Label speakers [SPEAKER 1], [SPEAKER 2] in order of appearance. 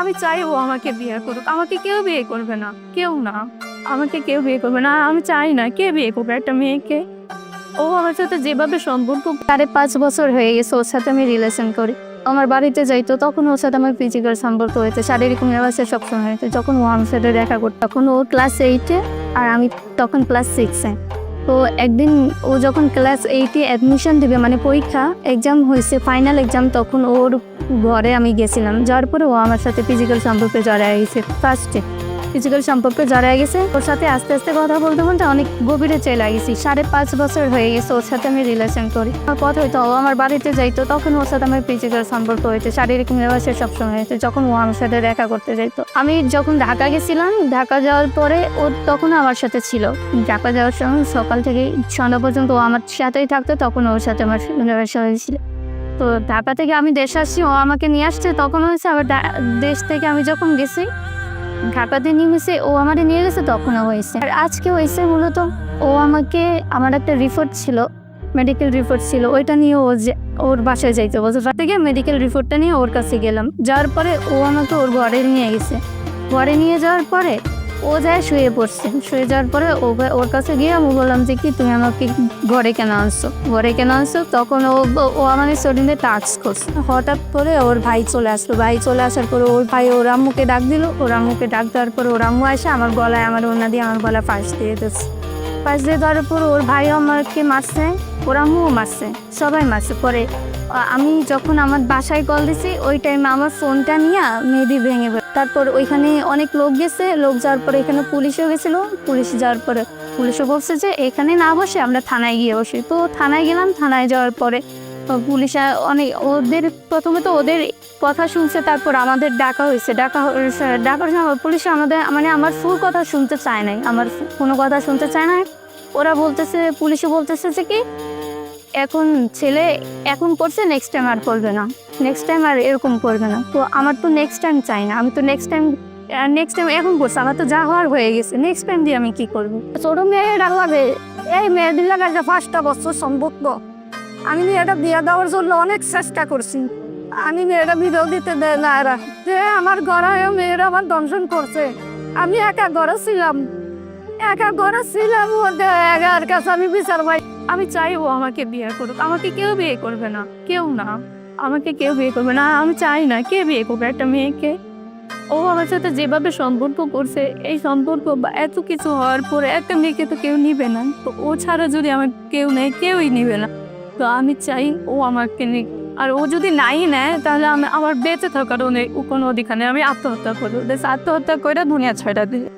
[SPEAKER 1] আমি চাই ও আমাকে বিয়ে করুক। আমাকে কেউ বিয়ে করবে না। কেউ না। আমাকে কেউ বিয়ে করবে না। আমি চাই না কে বিয়ে করবে একটা মেয়েকে। ও আমার সাথে যেভাবে সম্পর্ক
[SPEAKER 2] সাড়ে পাঁচ বছর হয়ে গেছে ওর সাথে আমি রিলেশন করি। আমার বাড়িতে যাইতো তখন ওর সাথে আমার ফিজিক্যাল সম্পর্ক হয়েছে। শারীরিক মেলাসে সবসময় হয়েছে। যখন ও আমার সাথে দেখা করতো, তখন ও ক্লাস এইটে আর আমি তখন ক্লাস সিক্সে তো একদিন ও যখন ক্লাস এইটে অ্যাডমিশন দেবে মানে পরীক্ষা এক্সাম হয়েছে ফাইনাল এক্সাম তখন ওর ঘরে আমি গেছিলাম। যাওয়ার পরে ও আমার সাথে ফিজিক্যাল সম্পর্কে জড়ায় গেছে। ফার্স্টে ফিজিক্যাল সম্পর্কে জড়ায় গেছে। ওর সাথে আস্তে আস্তে কথা বলতে বলতে অনেক গভীরে চলে গেছি। সাড়ে পাঁচ বছর হয়ে গেছে ওর সাথে আমি রিলেশন করি। আমার কথা হইতো, ও আমার বাড়িতে যাইতো, তখন ওর সাথে আমার ফিজিক্যাল সম্পর্ক হয়েছে শারীরিক মেলাসে সবসময় হয়েছে যখন ও আমার সাথে দেখা করতে যাইতো। আমি যখন ঢাকা গেছিলাম, ঢাকা যাওয়ার পরে ও তখন আমার সাথে ছিল। ঢাকা যাওয়ার সময় সকাল থেকে সন্ধ্যা পর্যন্ত ও আমার সাথেই থাকতো, তখন ওর সাথে আমার মেলামেশা হয়েছিল। তো ঢাকা থেকে আমি দেশে আসছি, ও আমাকে নিয়ে আসছে, তখন হয়েছে আবার দেশ থেকে আমি যখন গেছি ঢাকাতে গেছে ও আমারে নিয়ে গেছে তখনও হয়েছে। আর আজকে হয়েছে মূলত ও আমাকে, আমার একটা রিপোর্ট ছিল মেডিকেল রিপোর্ট ছিল, ওইটা নিয়ে ও যে, ওর বাসায় যাইতে বলছে। তার থেকে মেডিকেল রিপোর্টটা নিয়ে ওর কাছে গেলাম। যাওয়ার পরে ও আমাকে ওর ঘরে নিয়ে গেছে। ঘরে নিয়ে যাওয়ার পরে ও যায় শুয়ে পড়ছে। শুয়ে যাওয়ার পরে ও ওর কাছে গিয়ে আমি বললাম যে কি, তুমি আমাকে ঘরে কেন আনছো? ঘরে কেন আনছো? তখন ও ও আমাদের শরীরে টাচ করছে। হঠাৎ করে ওর ভাই চলে আসলো। ভাই চলে আসার পরে ওর ভাই ওর আম্মুকে ডাক দিল। ওর আম্মুকে ডাক দেওয়ার পরে ওর আম্মু আসে আমার গলায় আমার ওনা দিয়ে আমার গলায় ফাঁস দিয়ে দিচ্ছে ফাঁস দিয়ে দেওয়ার পর ওর ভাইও আমাকে মারছে, ওর আম্মুও মারছে, সবাই মারছে। পরে আমি যখন আমার বাসায় কল দিছি, ওই টাইমে আমার ফোনটা নিয়ে মেহেদি ভেঙে। তারপর ওইখানে অনেক লোক গেছে, লোক যাওয়ার পরে এখানে পুলিশও গেছিল। পুলিশ যাওয়ার পরে পুলিশও বলছে যে এখানে না বসে আমরা থানায় গিয়ে বসি। তো থানায় গেলাম, থানায় যাওয়ার পরে পুলিশ অনেক ওদের প্রথমে তো ওদের কথা শুনছে, তারপর আমাদের ডাকা হয়েছে। ডাকা ডাকার সময় পুলিশ আমাদের মানে আমার ফুল কথা শুনতে চায় নাই। আমার কোনো কথা শুনতে চায় না ওরা বলতেছে পুলিশে বলতেছে যে কি এখন ছেলে এখন করছে নেক্সট টাইম আর করবে না। নেক্সট টাইম আর এরকম করবে না। তো আমার তো নেক্সট টাইম চাই না। আমি তো নেক্সট টাইম নেক্সট টাইম এখন করছে। আমার তো যা হওয়ার হয়ে গেছে। নেক্সট টাইম দিয়ে আমি কি করব? ছোট মেয়েরা লাগে এই মেয়েদের লাগার যে পাঁচটা বছর সম্পর্ক আমি মেয়েটা বিয়ে দেওয়ার জন্য অনেক চেষ্টা করছি। আমি মেয়েটা বিয়েও দিতে দেয় না এরা। যে আমার ঘরে মেয়েরা আমার দংশন করছে। আমি একা ঘরে ছিলাম। একা ঘরে ছিলাম ওদের একার কাছে আমি বিচার পাই।
[SPEAKER 1] আমি চাই ও আমাকে বিয়ে করুক। আমাকে কেউ বিয়ে করবে না। কেউ না। আমাকে কেউ বিয়ে করবে না। আমি চাই না কে বিয়ে করবে একটা মেয়েকে। ও আমার সাথে যেভাবে সম্পর্ক করছে, এই সম্পর্ক বা এত কিছু হওয়ার পরে একটা মেয়েকে তো কেউ নিবে না। তো ও ছাড়া যদি আমার কেউ নেয়, কেউই নিবে না। তো আমি চাই ও আমাকে নিক। আর ও যদি নাই নেয়, তাহলে আমি আমার বেঁচে থাকার কোনো অধিকার নেই। আমি আত্মহত্যা করব। আত্মহত্যা করে দুনিয়া ছয়টা দিই